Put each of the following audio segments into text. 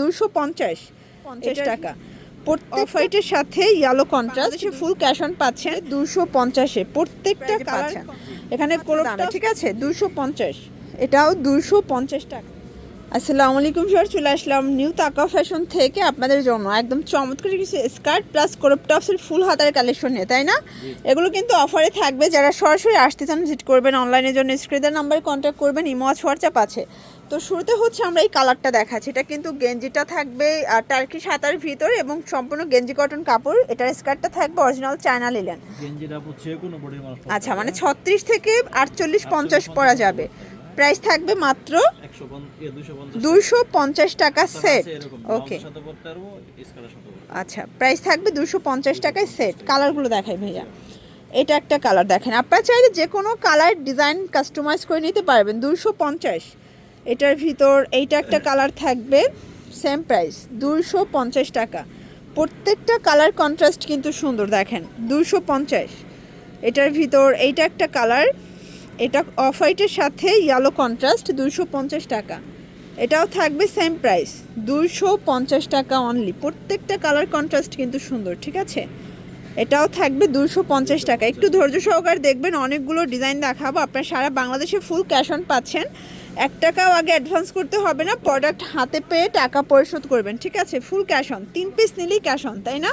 দুশো পঞ্চাশ পঞ্চাশ টাকা। প্রত্যেক হোয়াইটের সাথে yellow contrast full cash on পাচ্ছেন দুশো পঞ্চাশে। প্রত্যেকটা পাচ্ছেন। এখানে ঠিক আছে? দুশো পঞ্চাশ। এটাও দুশো পঞ্চাশ টাকা। আসসালামু আলাইকুম স্যার চলে আসলাম নিউ তাকা ফ্যাশন থেকে আপনাদের জন্য। একদম চমৎকার কিছু স্কার্ট প্লাস ক্রপ টপসের ফুল হাতার কালেকশন নিয়ে তাই না? এগুলো কিন্তু অফারে থাকবে। যারা সরাসরি আসতে চান ভিজিট করবেন অনলাইনের জন্য স্ক্রিনের নাম্বারে কন্ট্যাক্ট করবেন ইমো হোয়াটসঅ্যাপ আছে। তো শুরুতে হচ্ছে আমরা এই কালারটা দেখাচ্ছি। এটা কিন্তু গেঞ্জিটা থাকবে আর টার্কি সাতার ভিতর এবং সম্পূর্ণ গেঞ্জি কটন কাপড়। এটার স্কার্টটা থাকবে অরিজিনাল চায়না লিলেন আচ্ছা মানে ছত্রিশ থেকে আটচল্লিশ পঞ্চাশ পরা যাবে। প্রাইস থাকবে মাত্র দুশো পঞ্চাশ টাকা সেট ওকে আচ্ছা প্রাইস থাকবে দুশো পঞ্চাশ টাকায় সেট কালারগুলো দেখাই ভাইয়া। এটা একটা কালার দেখেন। আপনারা চাইলে যে কোনো কালার ডিজাইন কাস্টমাইজ করে নিতে পারবেন, দুশো পঞ্চাশ। এটার ভিতর এইটা একটা কালার থাকবে সেম প্রাইস দুশো পঞ্চাশ টাকা। প্রত্যেকটা কালার কন্ট্রাস্ট কিন্তু সুন্দর, দেখেন, দুশো পঞ্চাশ। এটার ভিতর এইটা একটা কালার এটা অফ হোয়াইটের সাথে ইয়েলো কন্ট্রাস্ট দুশো পঞ্চাশ টাকা। এটাও থাকবে সেম প্রাইস দুশো পঞ্চাশ টাকা অনলি প্রত্যেকটা কালার কন্ট্রাস্ট কিন্তু সুন্দর, ঠিক আছে? এটাও থাকবে দুশো পঞ্চাশ টাকা। একটু ধৈর্য সহকারে দেখবেন, অনেকগুলো ডিজাইন দেখাবো। আপনার সারা বাংলাদেশে ফুল ক্যাশ অন পাচ্ছেন। এক টাকাও আগে অ্যাডভান্স করতে হবে না প্রোডাক্ট হাতে পেয়ে টাকা পরিশোধ করবেন, ঠিক আছে? ফুল ক্যাশ অন তিন পিস নিলেই ক্যাশ অন তাই না?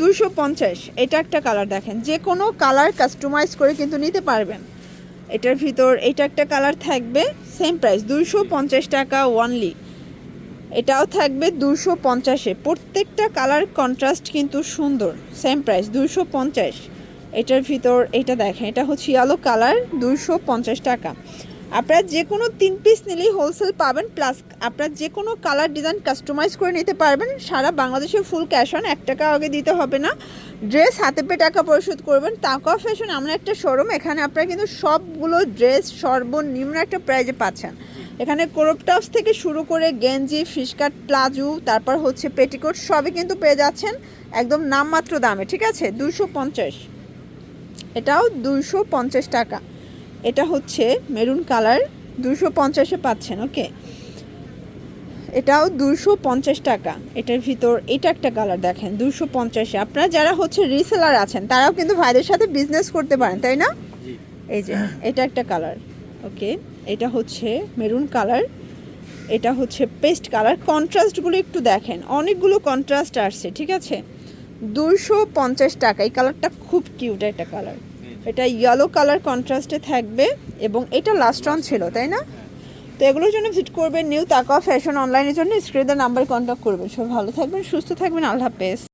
দুশো পঞ্চাশ। এটা একটা কালার দেখেন। যে কোনো কালার কাস্টমাইজ করে কিন্তু নিতে পারবেন। এটার ভিতর এটা একটা কালার থাকবে সেম প্রাইস দুশো পঞ্চাশ টাকা ওয়ানলি এটাও থাকবে দুশো পঞ্চাশে। প্রত্যেকটা কালার কন্ট্রাস্ট কিন্তু সুন্দর সেম প্রাইস দুশো পঞ্চাশ। এটার ভিতর এটা দেখেন, এটা হচ্ছে ইয়ালো কালার দুশো পঞ্চাশ টাকা। আপনারা যে কোনো তিন পিস নিলেই হোলসেল পাবেন প্লাস আপনারা যে কোনো কালার ডিজাইন কাস্টমাইজ করে নিতে পারবেন। সারা বাংলাদেশে ফুল ক্যাশ অন এক টাকা আগে দিতে হবে না। ড্রেস হাতে পেয়ে টাকা পরিশোধ করবেন। তাকা ফ্যাশন আমরা একটা শোরুম এখানে আপনারা কিন্তু সবগুলো ড্রেস সর্বনিম্ন একটা প্রাইজে পাচ্ছেন। এখানে ক্রপ টপস থেকে শুরু করে গেঞ্জি ফিশকাট প্লাজো, তারপর হচ্ছে পেটিকোট সবই কিন্তু পেয়ে যাচ্ছেন একদম নামমাত্র দামে, ঠিক আছে? দুশো পঞ্চাশ। এটাও দুশো পঞ্চাশ টাকা। এটা হচ্ছে মেরুন কালার দুশো পঞ্চাশে পাচ্ছেন ওকে? এটাও দুশো পঞ্চাশ টাকা। এটার ভিতর এটা একটা কালার দেখেন দুশো পঞ্চাশে। আপনারা যারা হচ্ছে রিসেলার আছেন তারাও কিন্তু ভাইদের সাথে বিজনেস করতে পারেন তাই না? এই যে এটা একটা কালার ওকে? এটা হচ্ছে মেরুন কালার এটা হচ্ছে পেস্ট কালার। কন্ট্রাস্টগুলো একটু দেখেন অনেকগুলো কন্ট্রাস্ট আসছে ঠিক আছে? দুশো পঞ্চাশ টাকা এই কালারটা খুব কিউট একটা কালার। এটা ইয়েলো কালার কন্ট্রাস্টে থাকবে এবং এটা লাস্ট রান ছিল, তাই না? তো এগুলোর জন্য ভিজিট করবেন নিউ তাকা ফ্যাশন অনলাইনের জন্য স্ক্রিনের নাম্বার কন্ট্যাক্ট করবেন। সব ভালো থাকবেন, সুস্থ থাকবেন, আল্লাহ হাফেজ।